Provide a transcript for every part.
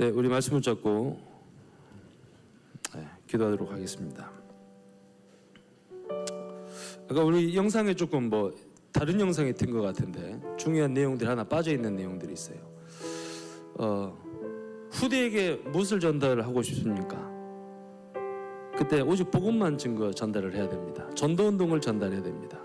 네, 우리 말씀을 잡고 네, 기도하도록 하겠습니다. 아까 우리 영상에 조금 뭐 다른 영상이 튼것 같은데 중요한 내용들이 하나 빠져 있는 내용들이 있어요. 어, 후대에게 무엇을 전달을 하고 싶습니까? 그때 오직 복음만 증거 전달을 해야 됩니다. 전도 운동을 전달해야 됩니다.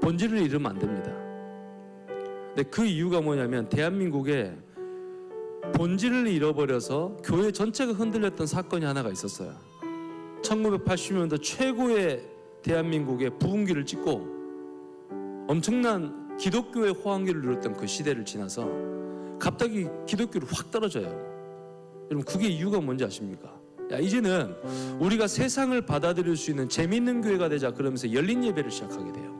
본질을 잃으면 안 됩니다. 근데 그 이유가 뭐냐면 대한민국에 본질을 잃어버려서 교회 전체가 흔들렸던 사건이 하나가 있었어요. 1980년대 최고의 대한민국의 부흥기를 찍고 엄청난 기독교의 호황기를 누렸던 그 시대를 지나서 갑자기 기독교를 확 떨어져요. 여러분 그게 이유가 뭔지 아십니까? 야 이제는 우리가 세상을 받아들일 수 있는 재밌는 교회가 되자 그러면서 열린 예배를 시작하게 돼요.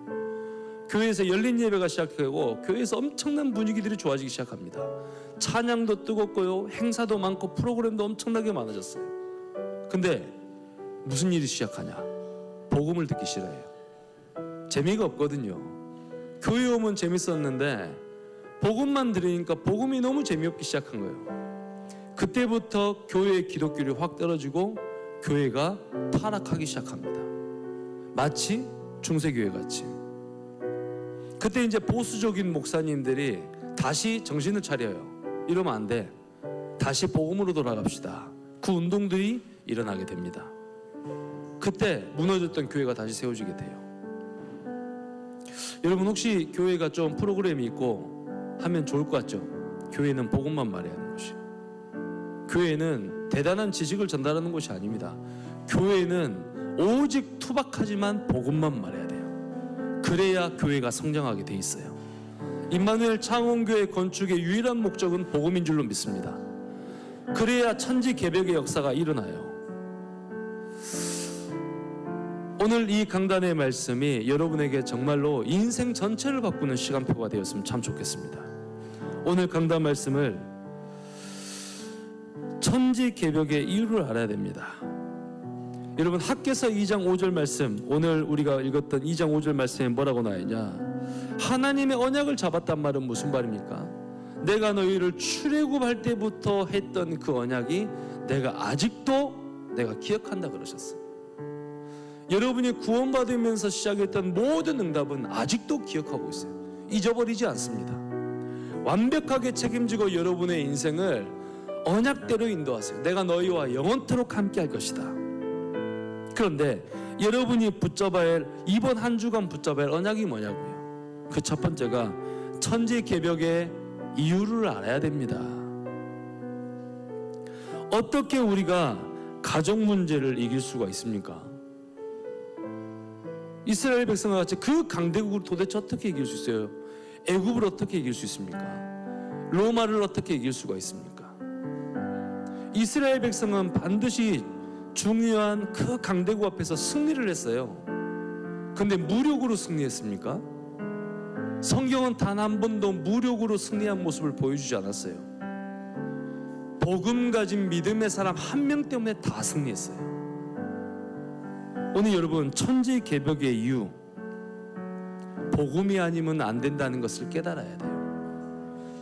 교회에서 열린 예배가 시작되고 교회에서 엄청난 분위기들이 좋아지기 시작합니다. 찬양도 뜨겁고요, 행사도 많고 프로그램도 엄청나게 많아졌어요. 근데 무슨 일이 시작하냐? 복음을 듣기 싫어해요. 재미가 없거든요. 교회 오면 재밌었는데 복음만 들으니까 복음이 너무 재미없기 시작한 거예요. 그때부터 교회의 기독교율이 확 떨어지고 교회가 타락하기 시작합니다. 마치 중세교회 같이. 그때 이제 보수적인 목사님들이 다시 정신을 차려요. 이러면 안 돼. 다시 복음으로 돌아갑시다. 그 운동들이 일어나게 됩니다. 그때 무너졌던 교회가 다시 세워지게 돼요. 여러분 혹시 교회가 좀 프로그램이 있고 하면 좋을 것 같죠? 교회는 복음만 말해야 하는 것이. 교회는 대단한 지식을 전달하는 것이 아닙니다. 교회는 오직 투박하지만 복음만 말해야 돼요. 그래야 교회가 성장하게 돼 있어요. 임마누엘 창원교회 건축의 유일한 목적은 복음인 줄로 믿습니다. 그래야 천지 개벽의 역사가 일어나요. 오늘 이 강단의 말씀이 여러분에게 정말로 인생 전체를 바꾸는 시간표가 되었으면 참 좋겠습니다. 오늘 강단 말씀을 천지 개벽의 이유를 알아야 됩니다. 여러분 학계서 2장 5절 말씀 오늘 우리가 읽었던 2장 5절 말씀에 뭐라고 나와 있냐? 하나님의 언약을 잡았단 말은 무슨 말입니까? 내가 너희를 출애굽할 때부터 했던 그 언약이 내가 아직도 내가 기억한다 그러셨어요. 여러분이 구원받으면서 시작했던 모든 응답은 아직도 기억하고 있어요. 잊어버리지 않습니다. 완벽하게 책임지고 여러분의 인생을 언약대로 인도하세요. 내가 너희와 영원토록 함께 할 것이다. 그런데 여러분이 붙잡아야 할 이번 한 주간 붙잡아야 할 언약이 뭐냐고요. 그 첫 번째가 천지 개벽의 이유를 알아야 됩니다. 어떻게 우리가 가정 문제를 이길 수가 있습니까? 이스라엘 백성과 같이 그 강대국을 도대체 어떻게 이길 수 있어요? 애굽을 어떻게 이길 수 있습니까? 로마를 어떻게 이길 수가 있습니까? 이스라엘 백성은 반드시 중요한 그 강대국 앞에서 승리를 했어요. 근데 무력으로 승리했습니까? 성경은 단 한 번도 무력으로 승리한 모습을 보여주지 않았어요. 복음 가진 믿음의 사람 한 명 때문에 다 승리했어요. 오늘 여러분 천지 개벽의 이유 복음이 아니면 안 된다는 것을 깨달아야 돼요.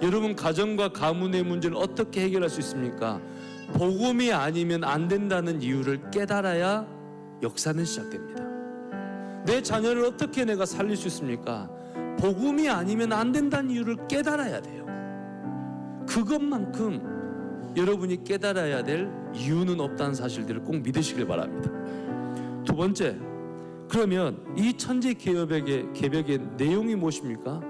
여러분 가정과 가문의 문제를 어떻게 해결할 수 있습니까? 복음이 아니면 안 된다는 이유를 깨달아야 역사는 시작됩니다. 내 자녀를 어떻게 내가 살릴 수 있습니까? 복음이 아니면 안 된다는 이유를 깨달아야 돼요. 그것만큼 여러분이 깨달아야 될 이유는 없다는 사실들을 꼭 믿으시길 바랍니다. 두 번째, 그러면 이 천지 개벽의 개벽의 내용이 무엇입니까?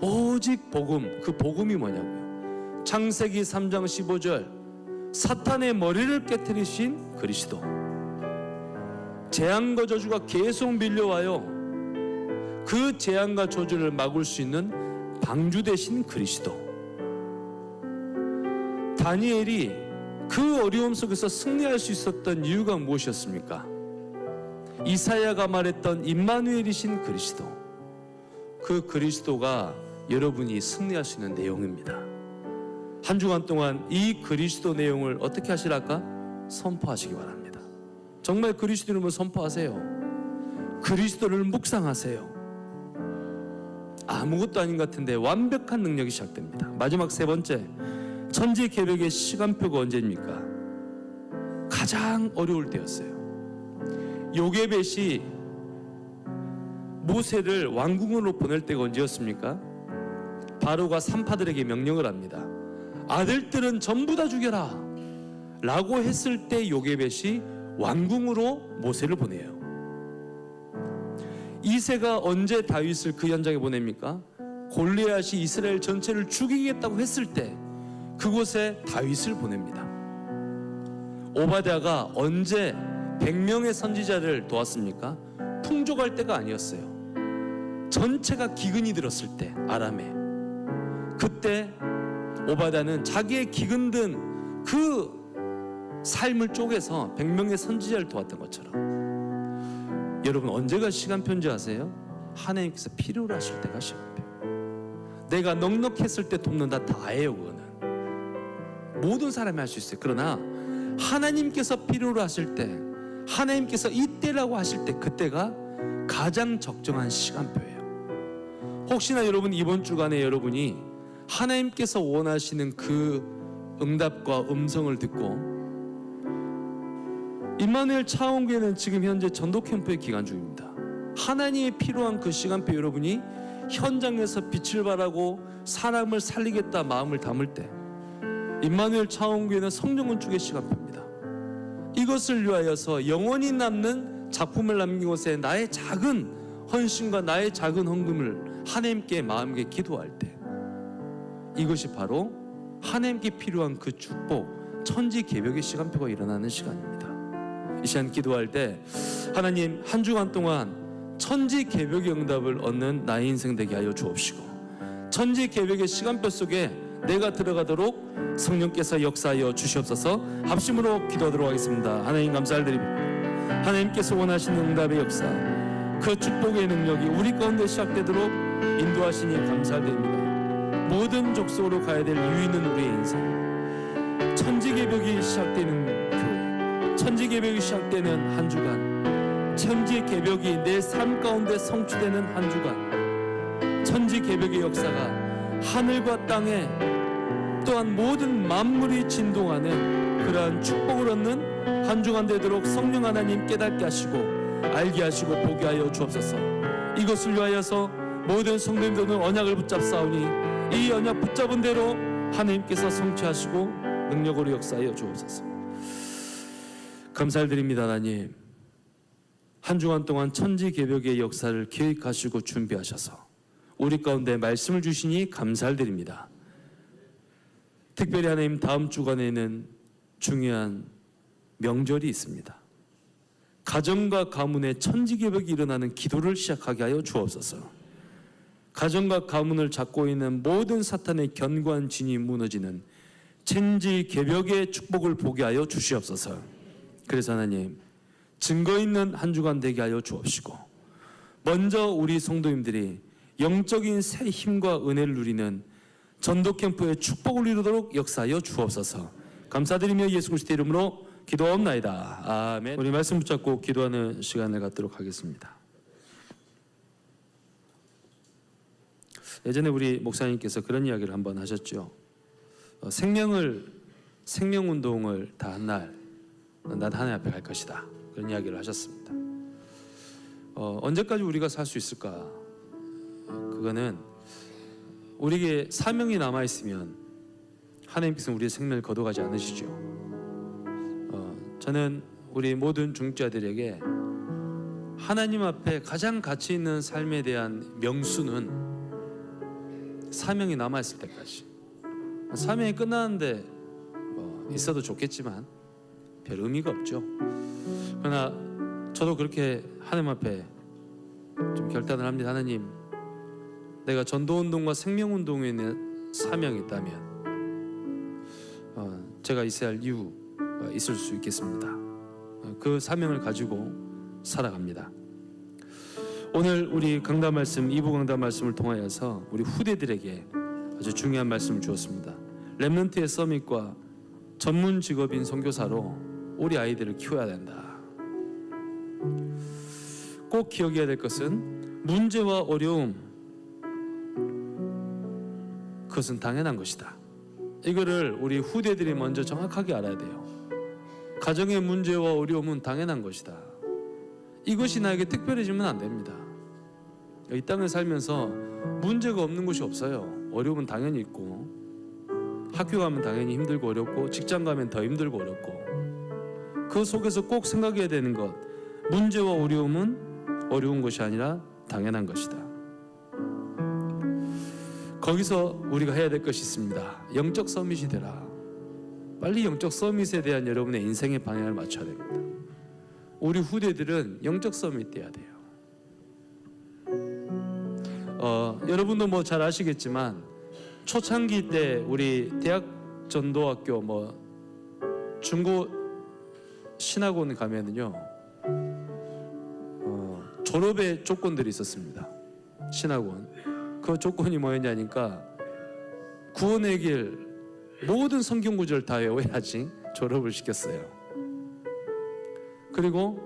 오직 복음, 그 복음이 뭐냐고요? 창세기 3장 15절 사탄의 머리를 깨뜨리신 그리스도. 재앙과 저주가 계속 밀려와요. 그 재앙과 저주를 막을 수 있는 방주 대신 그리스도. 다니엘이 그 어려움 속에서 승리할 수 있었던 이유가 무엇이었습니까? 이사야가 말했던 임마누엘이신 그리스도. 그 그리스도가 여러분이 승리할 수 있는 내용입니다. 한 주간 동안 이 그리스도 내용을 어떻게 하시랄까? 선포하시기 바랍니다. 정말 그리스도 이름을 선포하세요. 그리스도를 묵상하세요. 아무것도 아닌 것 같은데 완벽한 능력이 시작됩니다. 마지막 세 번째, 천지 개벽의 시간표가 언제입니까? 가장 어려울 때였어요. 요게벳이 모세를 왕궁으로 보낼 때가 언제였습니까? 바로가 산파들에게 명령을 합니다. 아들들은 전부 다 죽여라. 라고 했을 때 요게벳이 왕궁으로 모세를 보내요. 이세가 언제 다윗을 그 현장에 보냅니까? 골리앗이 이스라엘 전체를 죽이겠다고 했을 때 그곳에 다윗을 보냅니다. 오바댜가 언제 100명의 선지자를 도왔습니까? 풍족할 때가 아니었어요. 전체가 기근이 들었을 때 아람에 그때 오바댜는 자기의 기근 든 그 삶을 쪼개서 100명의 선지자를 도왔던 것처럼 여러분 언제가 시간표인지 아세요? 하나님께서 필요로 하실 때가 시간표. 내가 넉넉했을 때 돕는다 다예요 그거는. 모든 사람이 할 수 있어요. 그러나 하나님께서 필요로 하실 때 하나님께서 이때라고 하실 때 그때가 가장 적정한 시간표예요. 혹시나 여러분 이번 주간에 여러분이 하나님께서 원하시는 그 응답과 음성을 듣고 임마누엘 차원교회는 지금 현재 전도 캠프의 기간 중입니다. 하나님이 필요한 그 시간표 여러분이 현장에서 빛을 발하고 사람을 살리겠다 마음을 담을 때 임마누엘 차원교회는 성령 건축의 시간표입니다. 이것을 위하여서 영원히 남는 작품을 남긴 곳에 나의 작은 헌신과 나의 작은 헌금을 하나님께 마음에 기도할 때 이것이 바로 하나님께 필요한 그 축복 천지 개벽의 시간표가 일어나는 시간입니다. 이 시간 기도할 때 하나님 한 주간 동안 천지 개벽의 응답을 얻는 나의 인생 되게 하여 주옵시고 천지 개벽의 시간표 속에 내가 들어가도록 성령께서 역사하여 주시옵소서 합심으로 기도하도록 하겠습니다. 하나님 감사를 드립니다. 하나님께서 원하시는 응답의 역사 그 축복의 능력이 우리 가운데 시작되도록 인도하시니 감사드립니다. 모든 족속으로 가야 될 유인은 우리의 인생. 천지개벽이 시작되는 교회 천지개벽이 시작되는 한 주간 천지개벽이 내 삶 가운데 성취되는 한 주간 천지개벽의 역사가 하늘과 땅에 또한 모든 만물이 진동하는 그러한 축복을 얻는 한 주간 되도록 성령 하나님 깨닫게 하시고 알게 하시고 보게 하여 주옵소서. 이것을 위하여서 모든 성도님들은 언약을 붙잡사오니 이 언약 붙잡은 대로 하나님께서 성취하시고 능력으로 역사하여 주옵소서. 감사를 드립니다, 하나님. 한 주간 동안 천지 개벽의 역사를 계획하시고 준비하셔서 우리 가운데 말씀을 주시니 감사를 드립니다. 특별히 하나님 다음 주간에는 중요한 명절이 있습니다. 가정과 가문의 천지 개벽이 일어나는 기도를 시작하게 하여 주옵소서. 가정과 가문을 잡고 있는 모든 사탄의 견고한 진이 무너지는 천지 개벽의 축복을 보게 하여 주시옵소서. 그래서 하나님 증거 있는 한 주간 되게 하여 주옵시고 먼저 우리 성도님들이 영적인 새 힘과 은혜를 누리는 전도 캠프의 축복을 이루도록 역사하여 주옵소서. 감사드리며 예수 그리스도 이름으로 기도하옵나이다. 아멘. 우리 말씀 붙잡고 기도하는 시간을 갖도록 하겠습니다. 예전에 우리 목사님께서 그런 이야기를 한번 하셨죠. 어, 생명을 생명 운동을 다 한 날, 난 하나님 앞에 갈 것이다. 그런 이야기를 하셨습니다. 어, 언제까지 우리가 살 수 있을까? 어, 그거는 우리에게 사명이 남아 있으면 하나님께서 우리의 생명을 거둬가지 않으시죠. 어, 저는 우리 모든 중자들에게 하나님 앞에 가장 가치 있는 삶에 대한 명수는 사명이 남아 있을 때까지 사명이 끝나는데 뭐 있어도 좋겠지만 별 의미가 없죠. 그러나 저도 그렇게 하나님 앞에 좀 결단을 합니다. 하나님, 내가 전도 운동과 생명 운동에 있는 사명이 있다면 어, 제가 있어야 할 이유가 있을 수 있겠습니다. 어, 그 사명을 가지고 살아갑니다. 오늘 우리 강단 말씀, 이부 강단 말씀을 통하여서 우리 후대들에게 아주 중요한 말씀을 주었습니다. 렘넌트의 서밋과 전문 직업인 선교사로 우리 아이들을 키워야 된다. 꼭 기억해야 될 것은 문제와 어려움 그것은 당연한 것이다. 이거를 우리 후대들이 먼저 정확하게 알아야 돼요. 가정의 문제와 어려움은 당연한 것이다. 이것이 나에게 특별해지면 안 됩니다. 이 땅을 살면서 문제가 없는 곳이 없어요. 어려움은 당연히 있고 학교 가면 당연히 힘들고 어렵고 직장 가면 더 힘들고 어렵고 그 속에서 꼭 생각해야 되는 것 문제와 어려움은 어려운 것이 아니라 당연한 것이다. 거기서 우리가 해야 될 것이 있습니다. 영적 서밋이 되라. 빨리 영적 서밋에 대한 여러분의 인생의 방향을 맞춰야 됩니다. 우리 후대들은 영적 서밋 돼야 돼요. 어, 여러분도 뭐 잘 아시겠지만 초창기 때 우리 대학 전도학교 뭐 중고 신학원 가면은요 어, 졸업의 조건들이 있었습니다. 신학원 그 조건이 뭐였냐니까 구원의 길 모든 성경 구절 다 외워야지 졸업을 시켰어요. 그리고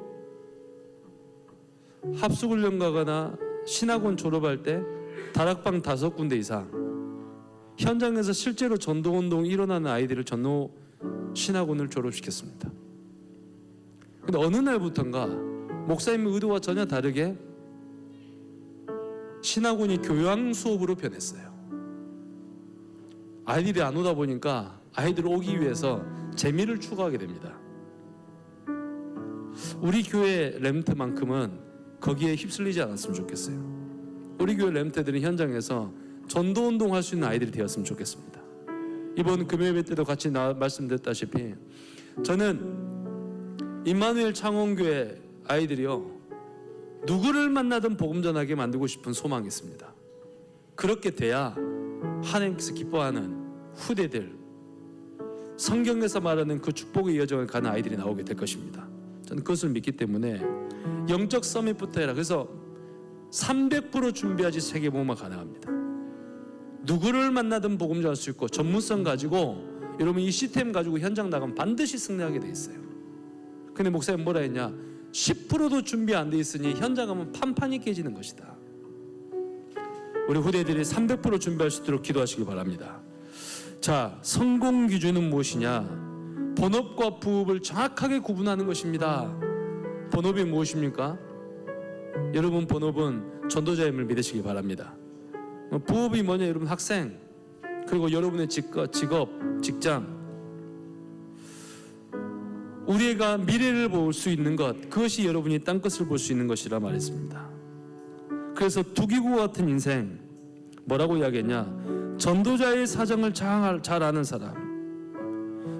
합숙훈련 가거나 신학원 졸업할 때 다락방 다섯 군데 이상 현장에서 실제로 전도 운동이 일어나는 아이들을 전도 신학원을 졸업시켰습니다. 근데 어느 날부턴가 목사님의 의도와 전혀 다르게 신학원이 교양 수업으로 변했어요. 아이들이 안 오다 보니까 아이들 오기 위해서 재미를 추구하게 됩니다. 우리 교회 렘트만큼은 거기에 휩쓸리지 않았으면 좋겠어요. 우리 교회 렘트들은 현장에서 전도 운동할 수 있는 아이들이 되었으면 좋겠습니다. 이번 금요일 때도 같이 나, 말씀드렸다시피 저는 임마누엘 창원교회 아이들이요 누구를 만나든 복음 전하게 만들고 싶은 소망이 있습니다. 그렇게 돼야 하나님께서 기뻐하는 후대들 성경에서 말하는 그 축복의 여정을 가는 아이들이 나오게 될 것입니다. 저는 그것을 믿기 때문에 영적 서밋부터 해라. 그래서 300% 준비하지 세계 복음화 가능합니다. 누구를 만나든 복음 전할 수 있고 전문성 가지고 여러분 이 시스템 가지고 현장 나가면 반드시 승리하게 돼 있어요. 근데 목사님 뭐라 했냐? 10%도 준비 안 돼 있으니 현장 가면 판판이 깨지는 것이다. 우리 후대들이 300% 준비할 수 있도록 기도하시기 바랍니다. 자, 성공 기준은 무엇이냐? 본업과 부업을 정확하게 구분하는 것입니다. 본업이 무엇입니까? 여러분 본업은 전도자임을 믿으시기 바랍니다. 부업이 뭐냐 여러분 학생 그리고 여러분의 직업, 직업 직장 우리가 미래를 볼 수 있는 것 그것이 여러분이 땅 끝을 볼 수 있는 것이라 말했습니다. 그래서 두기구 같은 인생 뭐라고 이야기했냐 전도자의 사정을 잘, 잘 아는 사람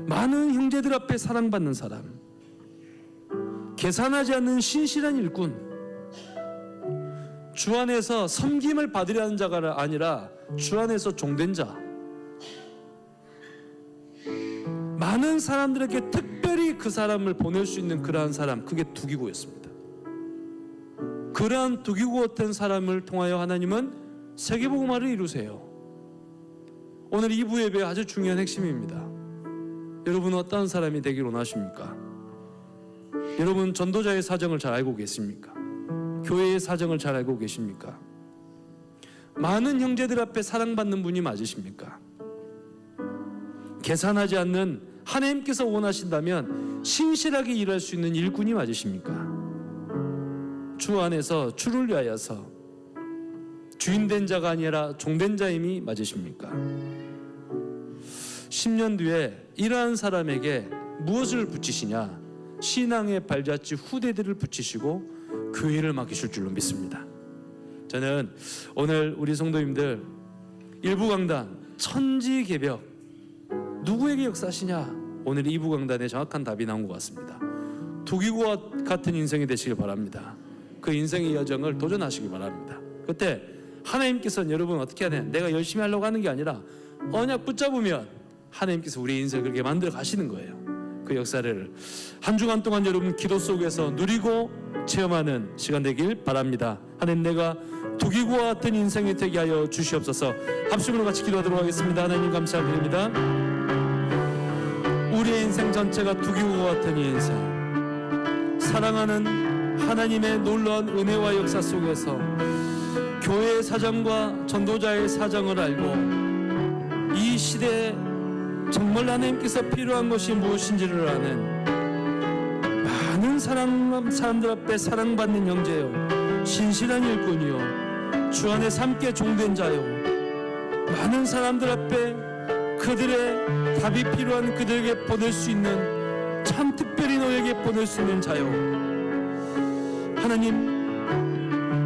많은 형제들 앞에 사랑받는 사람 계산하지 않는 신실한 일꾼 주 안에서 섬김을 받으려는 자가 아니라 주 안에서 종된 자. 많은 사람들에게 특별히 그 사람을 보낼 수 있는 그러한 사람, 그게 두기구였습니다. 그러한 두기구 같은 사람을 통하여 하나님은 세계복음화를 이루세요. 오늘 2부 예배 아주 중요한 핵심입니다. 여러분 어떤 사람이 되길 원하십니까? 여러분 전도자의 사정을 잘 알고 계십니까? 교회의 사정을 잘 알고 계십니까? 많은 형제들 앞에 사랑받는 분이 맞으십니까? 계산하지 않는 하나님께서 원하신다면 신실하게 일할 수 있는 일꾼이 맞으십니까? 주 안에서 주를 위하여서 주인된 자가 아니라 종된 자임이 맞으십니까? 10년 뒤에 이러한 사람에게 무엇을 붙이시냐? 신앙의 발자취 후대들을 붙이시고 교회를 맡기실 줄로 믿습니다. 저는 오늘 우리 성도님들 일부 강단 천지 개벽 누구에게 역사하시냐? 오늘 2부 강단에 정확한 답이 나온 것 같습니다. 두기구와 같은 인생이 되시길 바랍니다. 그 인생의 여정을 도전하시기 바랍니다. 그때 하나님께서는 여러분 어떻게 돼? 내가 열심히 하려고 하는 게 아니라 언약 붙잡으면 하나님께서 우리 인생을 그렇게 만들어 가시는 거예요. 그 역사를 한 주간 동안 여러분 기도 속에서 누리고 체험하는 시간 되길 바랍니다. 하나님 내가 두기구와 같은 인생이 되게 하여 주시옵소서. 합심으로 같이 기도하도록 하겠습니다. 하나님 감사드립니다. 우리의 인생 전체가 두기구와 같은 이 인생. 사랑하는 하나님의 놀라운 은혜와 역사 속에서 교회의 사정과 전도자의 사정을 알고 이 시대에 정말 하나님께서 필요한 것이 무엇인지를 아는 많은 사랑, 사람들 앞에 사랑받는 형제요. 신실한 일꾼이요. 주 안에 함께 종된 자요. 많은 사람들 앞에 그들의 답이 필요한 그들에게 보낼 수 있는 참 특별히 너에게 보낼 수 있는 자요. 하나님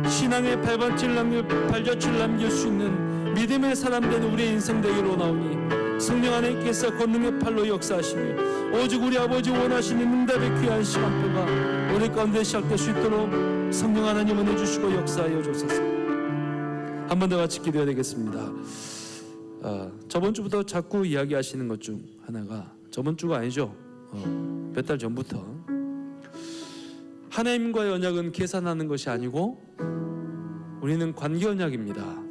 신앙의 남길, 발자취를 남길 수 있는 믿음의 사람 된 우리의 인생 되기로 나오니 성령 하나님께서 권능의 팔로 역사하시며 오직 우리 아버지 원하시는 응답의 귀한 시간표가 우리 가운데 시작될 수 있도록 성령 하나님 은혜 주시고 역사하여 주소서 한 번 더 같이 기도해야 되겠습니다 아, 저번 주부터 자꾸 이야기하시는 것 중 하나가 저번 주가 아니죠 어, 몇달 전부터 하나님과의 언약은 계산하는 것이 아니고 우리는 관계 언약입니다.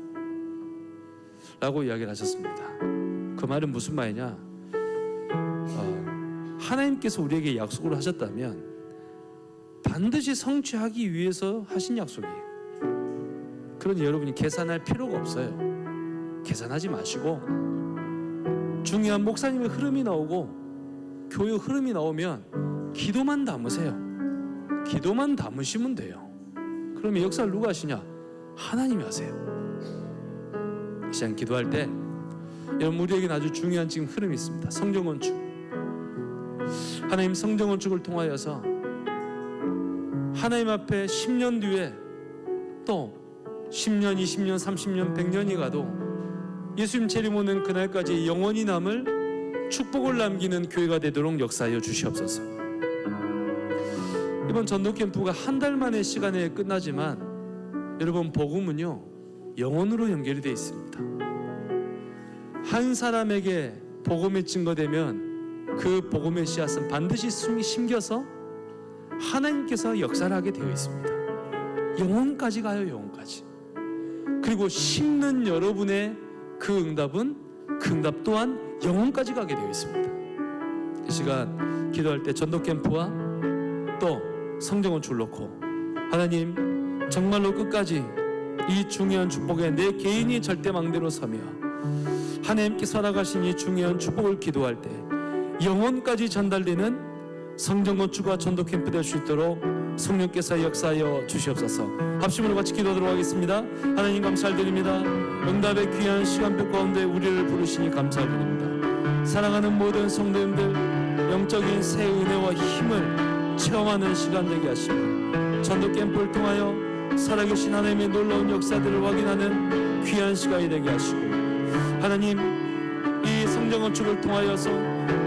라고 이야기를 하셨습니다. 그 말은 무슨 말이냐? 어, 하나님께서 우리에게 약속을 하셨다면 반드시 성취하기 위해서 하신 약속이에요. 그러니 여러분이 계산할 필요가 없어요. 계산하지 마시고 중요한 목사님의 흐름이 나오고 교회 흐름이 나오면 기도만 담으세요. 기도만 담으시면 돼요. 그러면 역사를 누가 하시냐? 하나님이 하세요. 이 시간 기도할 때 여러분 우리에게는 아주 중요한 지금 흐름이 있습니다. 성경 건축. 하나님 성경 건축을 통하여서 하나님 앞에 10년 뒤에 또 10년, 20년, 30년, 100년이 가도 예수님 재림 오는 그날까지 영원히 남을 축복을 남기는 교회가 되도록 역사하여 주시옵소서. 이번 전도 캠프가 한 달 만의 시간에 끝나지만 여러분 복음은요 영혼으로 연결이 되어 있습니다. 한 사람에게 복음이 증거되면 그 복음의 씨앗은 반드시 심겨서 하나님께서 역사를 하게 되어 있습니다. 영혼까지 가요 영혼까지. 그리고 심는 여러분의 그 응답은 그 응답 또한 영혼까지 가게 되어 있습니다. 이 시간 기도할 때 전도 캠프와 또 성경을 줄놓고 하나님 정말로 끝까지 이 중요한 축복에 내 개인이 절대 망대로 서며 하나님께 살아가신 이 중요한 축복을 기도할 때 영혼까지 전달되는 성전 건축과 전도 캠프 될 수 있도록 성령께서 역사하여 주시옵소서. 합심으로 같이 기도하도록 하겠습니다. 하나님 감사드립니다. 응답의 귀한 시간표 가운데 우리를 부르시니 감사드립니다. 사랑하는 모든 성도님들 영적인 새 은혜와 힘을 체험하는 시간 되게 하시고 전도 캠프를 통하여 살아계신 하나님의 놀라운 역사들을 확인하는 귀한 시간이 되게 하시고 하나님 이 성경 건축을 통하여서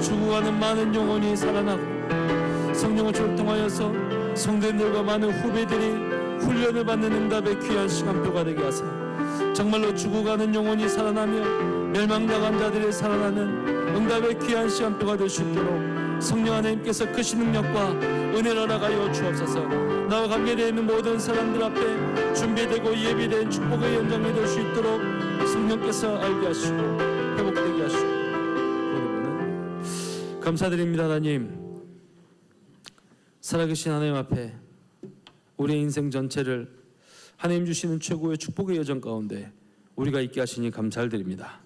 죽어가는 많은 영혼이 살아나고 성령 건축을 통하여서 성도들과 많은 후배들이 훈련을 받는 응답의 귀한 시간표가 되게 하세요. 정말로 죽어가는 영혼이 살아나며 멸망당한 자들이 살아나는 응답의 귀한 시간표가 될 수 있도록 성령 하나님께서 크신 능력과 은혜를 허락하여 주옵소서 나와 관계되어 있는 모든 사람들 앞에 준비되고 예비된 축복의 연장이 될 수 있도록 성령께서 알게 하시고 회복되게 하시고 여러분은 감사드립니다 하나님 살아계신 하나님 앞에 우리의 인생 전체를 하나님 주시는 최고의 축복의 여정 가운데 우리가 있게 하시니 감사를 드립니다.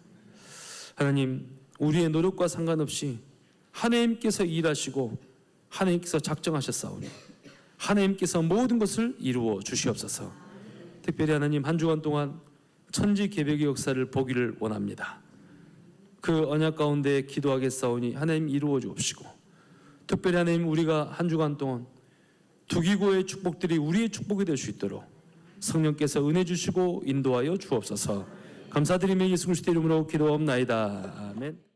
하나님, 우리의 노력과 상관없이 하나님께서 일하시고 하나님께서 작정하셨사오니 하나님께서 모든 것을 이루어 주시옵소서. 특별히 하나님 한 주간 동안 천지 개벽의 역사를 보기를 원합니다. 그 언약 가운데 기도하겠사오니 하나님 이루어 주옵시고 특별히 하나님 우리가 한 주간 동안 두기고의 축복들이 우리의 축복이 될 수 있도록 성령께서 은혜 주시고 인도하여 주옵소서. 감사드리며 예수 그리스도 이름으로 기도하옵나이다. 아멘.